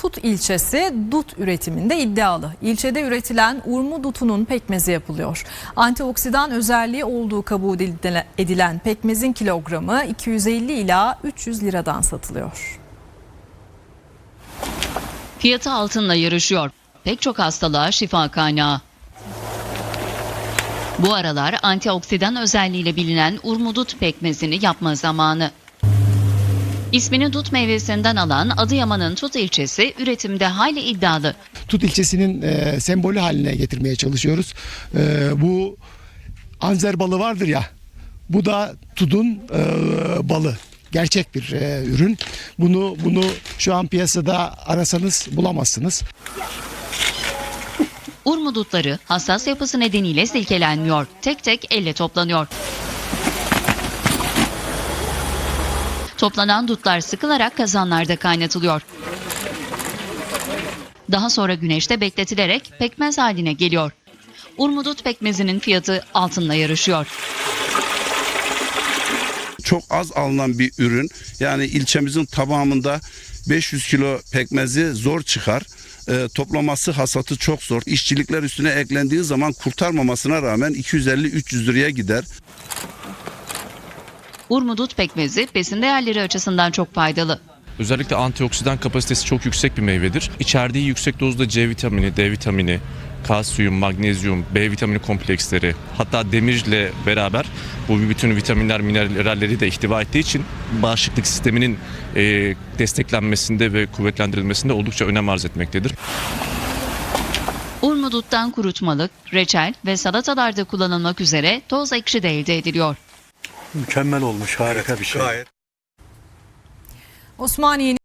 Tut ilçesi dut üretiminde iddialı. İlçede üretilen urmu dutunun pekmezi yapılıyor. Antioksidan özelliği olduğu kabul edile- edilen pekmezin kilogramı 250 ila 300 liradan satılıyor. Fiyatı altınla yarışıyor. Pek çok hastalığa şifa kaynağı. Bu aralar antioksidan özelliğiyle bilinen urmudut pekmezini yapma zamanı. İsmini dut meyvesinden alan Adıyaman'ın Tut ilçesi üretimde hayli iddialı. Tut ilçesinin e, sembolü haline getirmeye çalışıyoruz. E, bu anzer balı vardır ya. Bu da Tut'un e, balı. Gerçek bir e, ürün. Bunu bunu şu an piyasada arasanız bulamazsınız. Urmudutları hassas yapısı nedeniyle silkelenmiyor. Tek tek elle toplanıyor. Toplanan dutlar sıkılarak kazanlarda kaynatılıyor. Daha sonra güneşte bekletilerek pekmez haline geliyor. Urmudut pekmezinin fiyatı altınla yarışıyor. çok az alınan bir ürün. Yani ilçemizin tamamında 500 kilo pekmezi zor çıkar. Ee, toplaması hasatı çok zor. İşçilikler üstüne eklendiği zaman kurtarmamasına rağmen 250-300 liraya gider. Urmudut pekmezi besin değerleri açısından çok faydalı. Özellikle antioksidan kapasitesi çok yüksek bir meyvedir. İçerdiği yüksek dozda C vitamini, D vitamini, kalsiyum, magnezyum, B vitamini kompleksleri hatta demirle beraber bu bütün vitaminler, mineralleri de ihtiva ettiği için bağışıklık sisteminin e, desteklenmesinde ve kuvvetlendirilmesinde oldukça önem arz etmektedir. Urmuduttan kurutmalık, reçel ve salatalarda kullanılmak üzere toz ekşi de elde ediliyor. Mükemmel olmuş harika bir şey. Gayet Osmaniye'nin